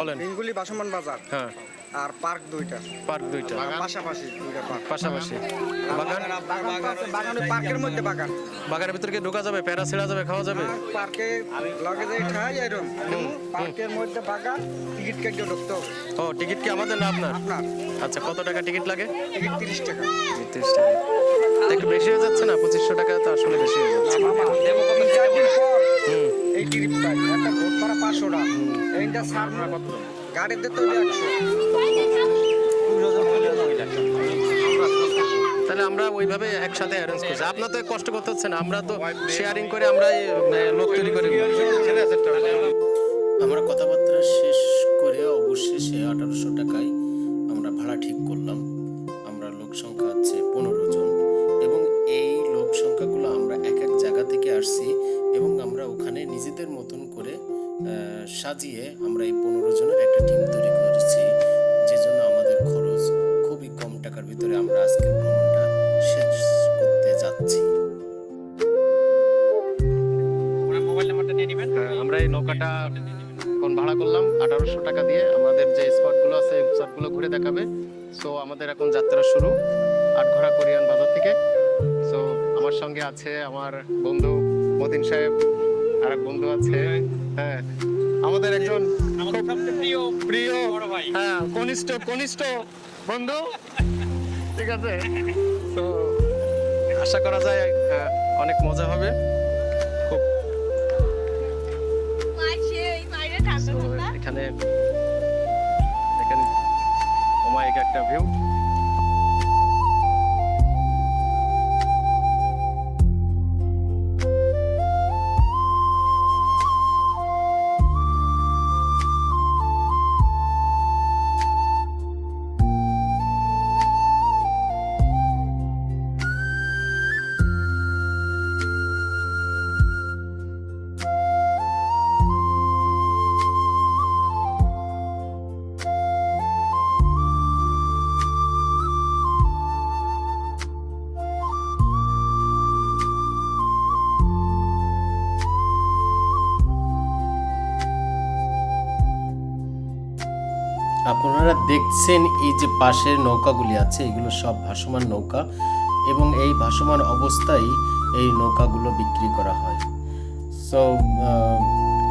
বলেন। হিঙ্গুলি বাসমান বাজার। হ্যাঁ। আর পার্ক দুইটা। পার্ক দুইটা। পাশাপাশি দুইটা পার্ক। পাশাপাশি। বাগান বাগান? পার্কের মধ্যে বাগান। বাগানের ভিতরে কি ঢোকা যাবে প্যারা ছেড়া যাবে খাওয়া যাবে? পার্কে লগে যাই খাই এরকম পার্কের মধ্যে বাগান টিকিট কেটে ঢুকতে হবে। ও টিকিট কি আমাদের না আপনার? আপনার। আচ্ছা কত টাকা টিকিট লাগে? টিকিট তিরিশ টাকা। তিরিশ টাকা। একটু বেশি হয়ে যাচ্ছে না? পঁচিশশো টাকা তো আসলে বেশি হয়ে যাচ্ছে। এই ট্রিপ পাই একটা করা পাঁচশো টাকা। এইটা সার গাড়িতে তো তাহলে আমরা ওইভাবে একসাথে অ্যারেঞ্জ করছি। আপনার তো কষ্ট করতে হচ্ছে না আমরা তো শেয়ারিং করে আমরা লোক তৈরি করে আমরা কথাবার্তা এই নৌকাটা কোন ভাড়া করলাম আঠারোশো টাকা দিয়ে। আমাদের যে স্পটগুলো আছে স্পটগুলো ঘুরে দেখাবে। সো আমাদের এখন যাত্রা শুরু আটঘরা কোরিয়ান বাজার থেকে। সো আমার সঙ্গে আছে আমার বন্ধু মতিন সাহেব আর এক বন্ধু আছে হ্যাঁ আমাদের একজন প্রিয় প্রিয় হ্যাঁ কনিষ্ঠ কনিষ্ঠ বন্ধু। ঠিক আছে? তো আশা করা যায় অনেক মজা হবে। viu? দেখছেন এই যে পাশের নৌকাগুলি আছে, এগুলো সব ভাসমান নৌকা এবং এই ভাসমান অবস্থায় এই নৌকাগুলো বিক্রি করা হয়। সো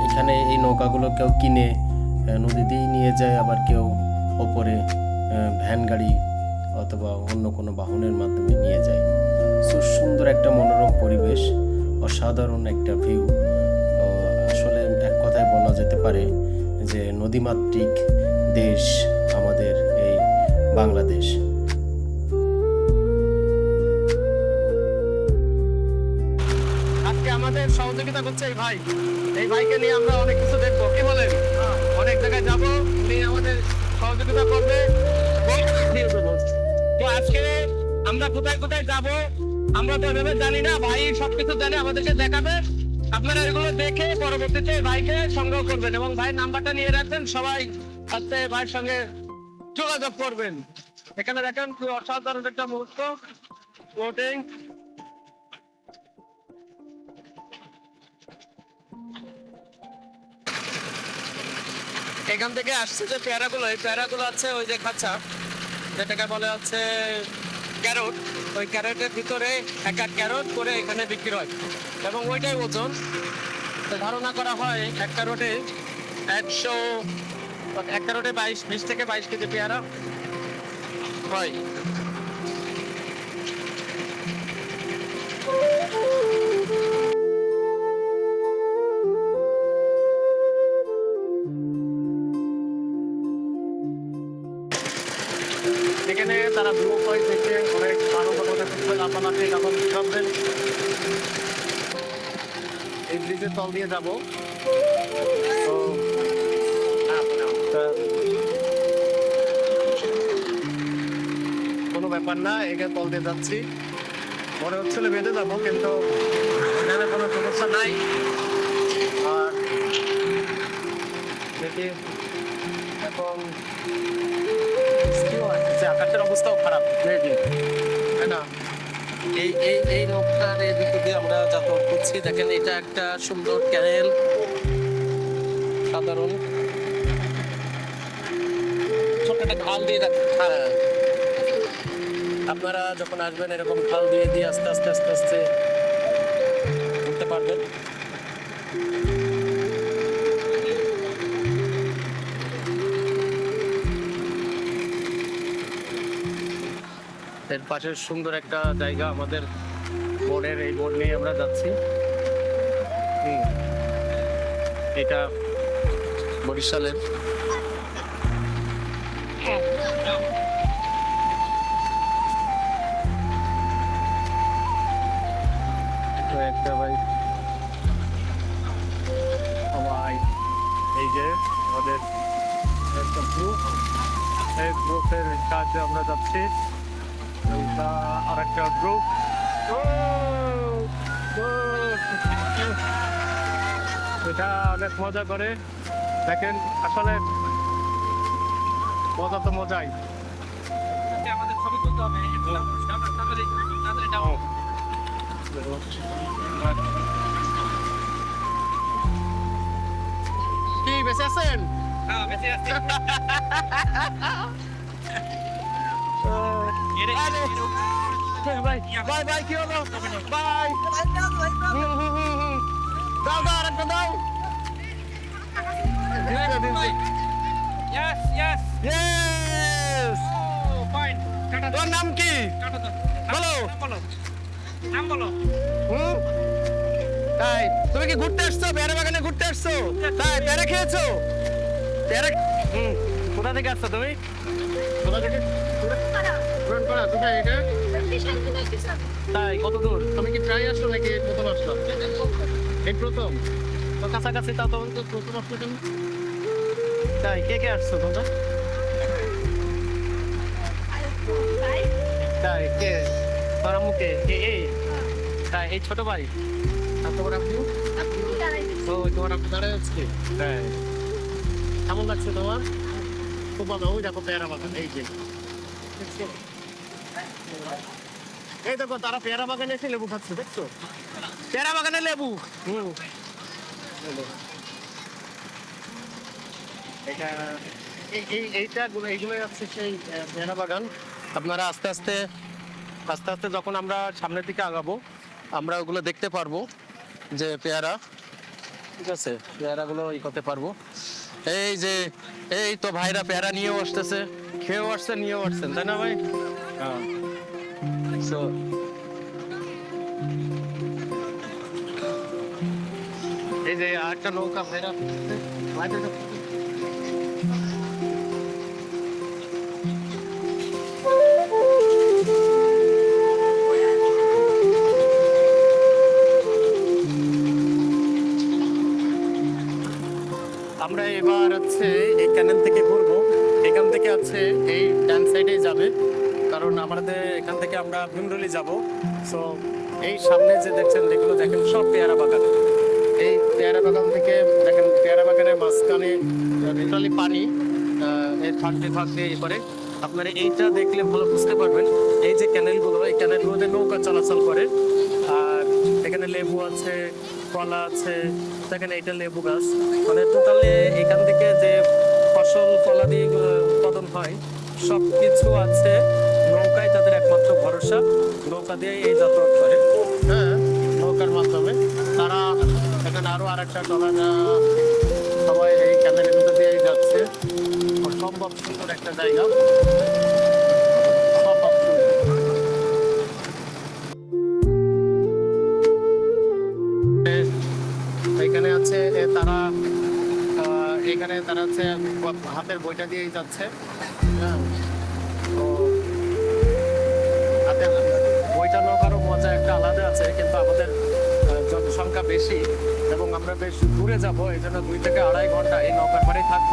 এখানে এই নৌকাগুলো কেউ কিনে নদীতেই নিয়ে যায়, আবার কেউ ওপরে ভ্যান গাড়ি অথবা অন্য কোনো বাহনের মাধ্যমে নিয়ে যায়। সো সুন্দর একটা মনোরম পরিবেশ, অসাধারণ একটা ভিউ আসলে এক কথায় বলা যেতে পারে যে নদীমাতৃক দেশ বাংলাদেশ। আজকে আমাদের সহযোগিতা করছে এই ভাই। এই ভাইকে নিয়ে আমরা অনেক কিছু দেখব। কি বলেন? অনেক জায়গায় যাব, উনি আমাদের সহযোগিতা করবে। তো আজকে আমরা কোথায় কোথায় যাব, আমরা তো এভাবে জানি না। ভাই সবকিছু জানে, আমাদেরকে দেখাবে। আপনারা এগুলো দেখে পরবর্তীতে ভাইকে সংগ্রহ করবেন এবং ভাই নাম্বারটা নিয়ে রাখবেন। সবাই ভাইয়ের সঙ্গে যোগাযোগ করবেন। এখানে দেখেন অসাধারণ একটা মুহূর্ত। এখান থেকে আসছে যে পেয়ারাগুলো, এই পেয়ারাগুলো আছে ওই যে খাঁচা। যেটাকে বলে হচ্ছে ক্যারট। ওই ক্যারটের ভিতরে এক এক ক্যারট করে এখানে বিক্রি হয়। এবং ওইটাই ওজন। ধারণা করা হয় এক ক্যারটে একশো এক ক্যারটে বাইশ, বিশ থেকে বাইশ কেজি পেয়ারা। হয় এখানে তারা হয় থেকে অনেক লাফালাফি যখন থাকবেন এই ব্রিজের তল দিয়ে যাব। ব্যাপার না এখানে তল দিয়ে যাচ্ছি। মনে হচ্ছিল বেঁধে যাব কিন্তু এখানে কোনো সমস্যা নাই। আর দেখি এখন আকাশের অবস্থাও খারাপ। না? এই এই এই নৌকার এদিক দিয়ে আমরা যাতায়াত করছি। দেখেন এটা একটা সুন্দর ক্যানেল। সাধারণ। একটা খাল দিয়ে হ্যাঁ। আপনারা যখন আসবেন, এরকম খাল দিয়ে দিয়ে আস্তে আস্তে আস্তে আস্তে ঘুরতে পারবেন। এর পাশে সুন্দর একটা জায়গা আমাদের বোর্ডের এই বোর্ড নিয়ে আমরা যাচ্ছি। এটা বরিশালের ভাই। সবাই। এই যে আমাদের একটা গ্রুপ এই গ্রুপের সাহায্যে আমরা যাচ্ছি। আর একটা গ্রুপ এটা অনেক মজা করে। দেখেন আসলে মজা তো মজাই। আমাদের ছবি তুলতে হবে। কি বেঁচে আছেন ভাই ভাই কি হলো ভাই। দাও দাও আরেকটা দাও ইয়েস ইয়েস ও ফাইন কাটা তোর নাম কি? বলো। বলো নাম বলো। হুম? তাই তুমি কি ঘুরতে আসছো? পেয়ারা বাগানে ঘুরতে আসছো? তাই পেয়ারা খেয়েছো? পেয়ারা হুম কোথা থেকে আসছো তুমি? কোথা থেকে? তাই কত দূর? তুমি কি ট্রাই আসছো নাকি প্রথম আসছো? এই প্রথম। তো কাছাকাছি তা তখন তো প্রথম আসলো কেন? তাই কে কে আসছো তোমরা? তাই কে? মুখে কে এই ছোট ভাই আর তোমার আপনি ও, তোমার আপনি দাঁড়ায় তাই কেমন লাগছে তোমার? খুব ভালো। ওই দেখো পেয়ারা বাগান, এই যে। এই দেখো, তারা পেয়ারা বাগানে এসে লেবু খাচ্ছে, দেখছ? পেয়ারা বাগানে লেবু। হুম। এইটা গুলো এইগুলো হচ্ছে সেই পেয়ারা বাগান। আপনারা আস্তে আস্তে আস্তে আস্তে যখন আমরা সামনের দিকে আগাবো আমরা ওগুলো দেখতে পারব যে পেয়ারা ঠিক আছে? পেয়ারাগুলো ই করতে পারব। এই যে এই তো ভাইরা পেয়ারা নিয়েও আসতেছে। খেয়েও আসছে নিয়েও আসছেন তাই না ভাই? হ্যাঁ। So, এই যে আরেকটা নৌকা ভাইরা আমরা এবার হচ্ছে এই ক্যানেল থেকে ঘুরবো। এখান থেকে হচ্ছে এই ডান সাইডে যাবে। কারণ আমাদের এখান থেকে আমরা ভীমরলি যাব। সো এই সামনে যে দেখছেন, যেগুলো দেখেন, সব পেয়ারা বাগান। এই পেয়ারা বাগান থেকে দেখেন, পেয়ারা বাগানের মাঝখানে লিটারালি পানি এর থাকতে থাকতে এ করে। আপনারা এইটা দেখলে ভালো বুঝতে পারবেন। এই যে ক্যানেলগুলো এই ক্যানেলগুলোতে নৌকা চলাচল করে। আর এখানে লেবু আছে, কলা আছে দেখেন এইটা লেবু গাছ। মানে টোটালি এখান থেকে যে ফসল ফলাদি উৎপাদন হয় সব কিছু আছে। নৌকায় তাদের একমাত্র ভরসা। নৌকা দিয়ে এই যাতায়াত করে। হ্যাঁ নৌকার মাধ্যমে। তারা এখানে আরও আর একটা সবাই এই ক্যানেলের ভিতর দিয়েই যাচ্ছে। অসম্ভব সুন্দর একটা জায়গা। এখানে তারা হচ্ছে হাতের বইটা দিয়েই যাচ্ছে। হ্যাঁ। তো বইটা নৌকারও মজা একটা আলাদা আছে, কিন্তু আমাদের জনসংখ্যা বেশি এবং আমরা বেশ দূরে যাব এই জন্য দুই থেকে আড়াই ঘণ্টা এই নৌকার পরেই থাকব।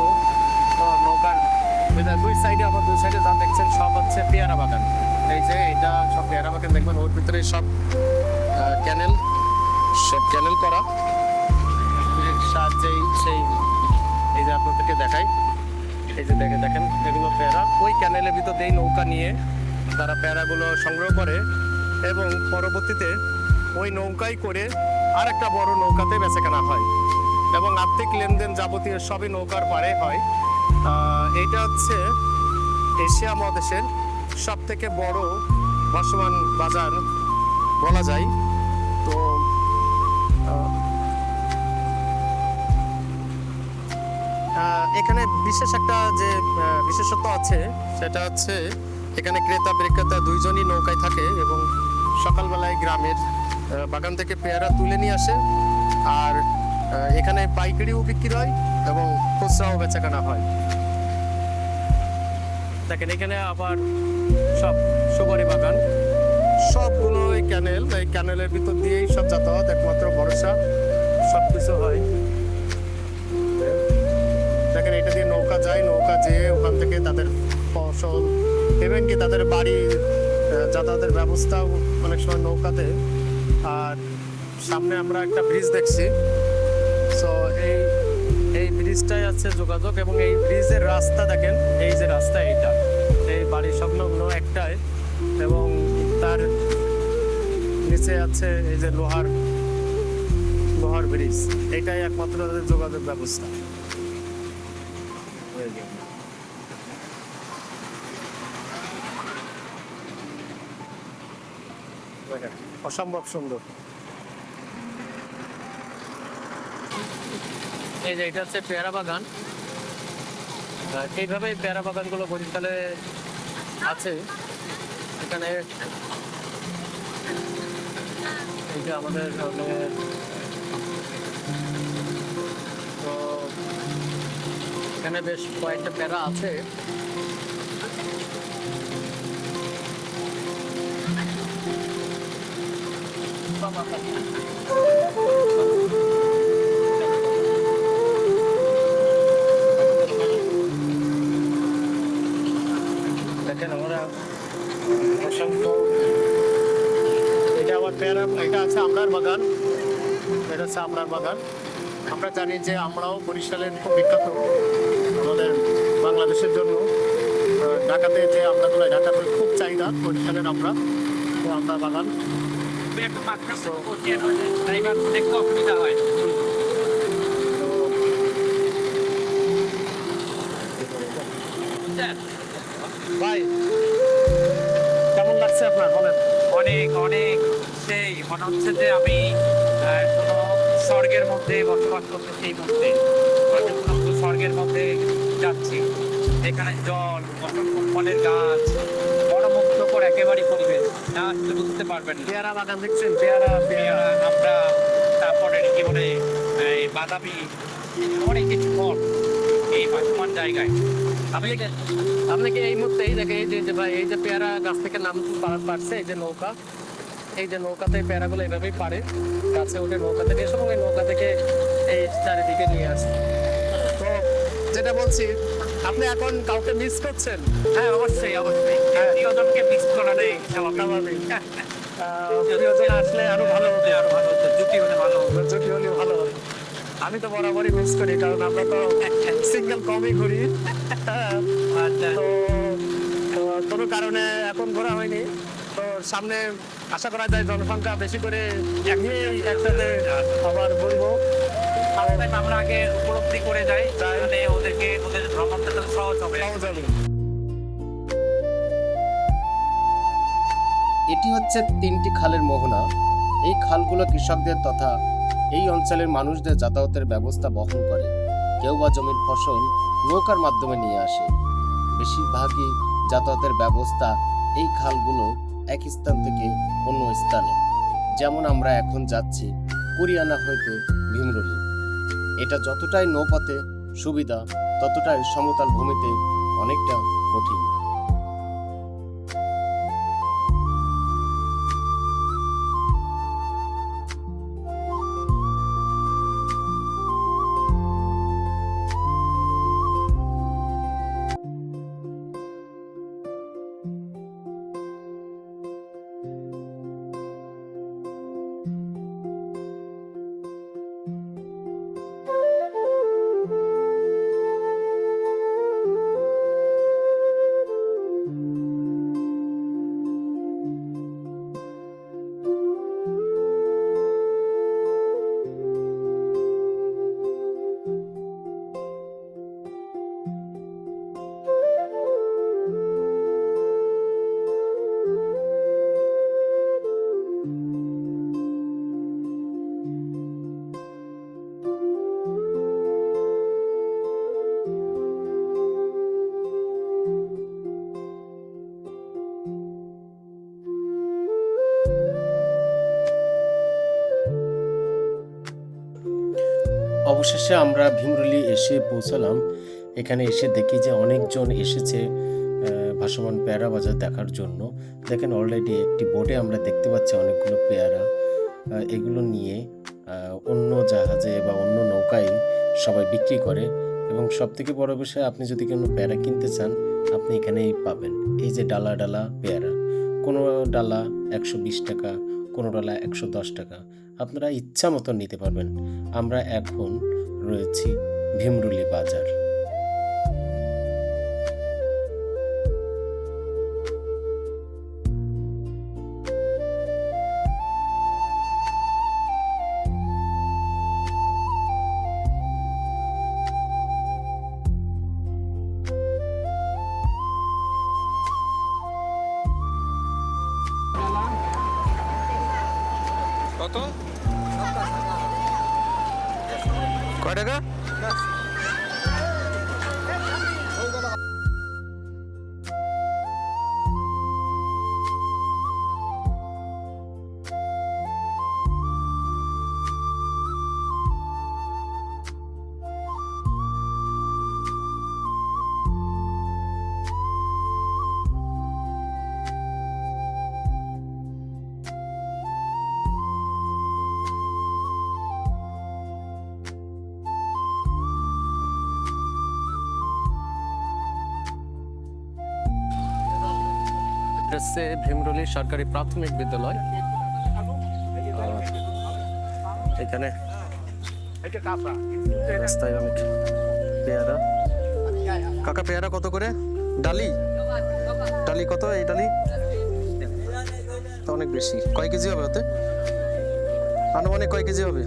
তো নৌকার দুই সাইডে আমার দুই সাইডে যা দেখছেন সব হচ্ছে পেয়ারা বাগান। এই যে এটা সব পেয়ারা বাগান দেখবেন, ওর ভিতরে সব ক্যানেল সব ক্যানেল করা। সাহায্যেই সেই যে আপনাদেরকে দেখাই। এই যে দেখে দেখেন, এগুলো প্যারা। ওই ক্যানেলের ভিতর দিয়ে নৌকা নিয়ে তারা প্যারাগুলো সংগ্রহ করে এবং পরবর্তীতে ওই নৌকায় করে আর একটা বড় নৌকাতে বেচে কেনা হয়। এবং আর্থিক লেনদেন যাবতীয় সবই নৌকার পারে হয়। এটা হচ্ছে এশিয়া মহাদেশের সব থেকে বড় ভাসমান বাজার বলা যায়। তো এখানে বিশেষ একটা যে বিশেষত্ব আছে সেটা হচ্ছে এখানে ক্রেতা বিক্রেতা দুইজনই নৌকায় থাকে এবং সকালবেলায় গ্রামের বাগান থেকে পেয়ারা তুলে নিয়ে আসে। আর এখানে পাইকারিও বিক্রি হয় এবং খুচরাও বেচাকেনা হয়। দেখেন এখানে আবার সব সুপারি বাগান। সবগুলো এই ক্যানেল এই ক্যানেলের ভিতর দিয়েই সব যাতায়াত একমাত্র ভরসা সব কিছু হয়। এটা দিয়ে নৌকা যায়, নৌকা যেয়ে ওখান থেকে তাদের ফসল কি তাদের বাড়ি যাতায়াতের ব্যবস্থাও অনেক সময় নৌকাতে। আর সামনে আমরা একটা ব্রিজ দেখছি। সো এই এই ব্রিজটাই আছে যোগাযোগ এবং এই ব্রিজের রাস্তা দেখেন, এই যে রাস্তা এইটা। এই বাড়ির সংলগ্ন একটাই এবং তার নিচে আছে এই যে লোহার লোহার ব্রিজ এটাই একমাত্র তাদের যোগাযোগ ব্যবস্থা। দেখেন, অসম্ভব সুন্দর। এই যে এটা হচ্ছে পেয়ারা বাগান। এইভাবে পেয়ারা বাগানগুলো বরিশালে আছে। এখানে যে আমাদের এখানে বেশ কয়েকটা প্যারা আছে। দেখেন আমরা এটা আমার পেয়ারা, এটা আছে আমরার বাগান। এটা হচ্ছে আমরার বাগান। আমরা জানি যে আমরাও বরিশালের খুব বিখ্যাত আমাদের বাংলাদেশের জন্য ঢাকাতে যে আমরাগুলো ঢাকাতে খুব চাহিদা বরিশালের আমরা তো আমরা বাগান। হয়? ভাই কেমন লাগছে আপনার? বলেন। অনেক অনেক সেই মনে হচ্ছে যে আমি কোনো স্বর্গের মধ্যে বসবাস করতেছি এই মুহূর্তে। স্বর্গের মধ্যে যাচ্ছি। এখানে জল ফলের গাছ মনোমুগ্ধকর একেবারেই পরিবেশ। না আসলে বুঝতে পারবেন পেয়ারা বাগান দেখছেন? পেয়ারা পেয়ারা। আমরা তারপরে কি বলে এই বাদামি অনেক কিছু ফল এই বর্তমান জায়গায়। আপনি কি এই মুহূর্তে এই দেখে এই যে ভাই এই যে পেয়ারা গাছ থেকে নাম পারছে এই যে নৌকা এই যে নৌকাতে প্যারাগুলো এভাবেই পারে গাছে উঠে নৌকা থেকে এসে এবং এই নৌকা থেকে এই চারিদিকে নিয়ে আসে। তো যেটা বলছি আপনি এখন কাউকে মিস করছেন? হ্যাঁ অবশ্যই অবশ্যই। প্রিয়জনকে মিস করা নেই স্বাভাবিক। আহ, প্রিয়জন আসলে আরও ভালো হবে আরও ভালো হতো জুটি হলে ভালো হতো যদি হলে ভালো হবে। আমি তো বরাবরই মিস করি কারণ আমরা তো সিঙ্গেল কমই ঘুরি। হ্যাঁ। আচ্ছা। তো কোনো কারণে এখন ঘোরা হয়নি। তো সামনে আশা করা যায় জনসংখ্যা বেশি করে নিয়েই একসাথে আবার টাইম আমরা আগে উপলব্ধি করে যাই তাহলে ওদেরকে ওদের ভ্রমণটা সহজ হবে। পাওয়া যাবে এটি হচ্ছে তিনটি খালের মোহনা। এই খালগুলো কৃষকদের তথা এই অঞ্চলের মানুষদের যাতায়াতের ব্যবস্থা বহন করে। কেউ বা জমির ফসল নৌকার মাধ্যমে নিয়ে আসে। বেশিরভাগই যাতায়াতের ব্যবস্থা এই খালগুলো এক স্থান থেকে অন্য স্থানে। যেমন আমরা এখন যাচ্ছি কুরিয়ানা হইতে ভীমরলি। এটা যতটাই নৌপথে সুবিধা, ততটাই সমতল ভূমিতে অনেকটা কঠিন। অবশেষে আমরা ভীমরুলি এসে পৌঁছালাম। এখানে এসে দেখি যে অনেকজন এসেছে ভাসমান পেয়ারা বাজার দেখার জন্য। দেখেন অলরেডি একটি বোটে আমরা দেখতে পাচ্ছি অনেকগুলো পেয়ারা। এগুলো নিয়ে অন্য জাহাজে বা অন্য নৌকায় সবাই বিক্রি করে এবং সব থেকে বড় বিষয়, আপনি যদি কোনো পেয়ারা কিনতে চান, আপনি এখানেই পাবেন। এই যে ডালা ডালা পেয়ারা, কোনো ডালা একশো বিশ টাকা, কোনো ডালা একশো দশ টাকা। আপনারা ইচ্ছা মতন নিতে পারবেন। আমরা এখন রয়েছি ভীমরুলি বাজার। কয় টাকা এটা ভীমরুলি সরকারি প্রাথমিক বিদ্যালয়। এখানে পেয়ারা। কাকা, পেয়ারা কত করে? ডালি? ডালি কত? এই ডালি? অনেক বেশি। কয় কেজি হবে ওতে? আনুমানিক কয় কেজি হবে?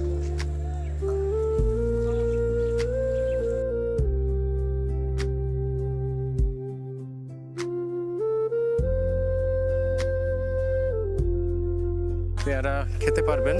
খেতে পারবেন।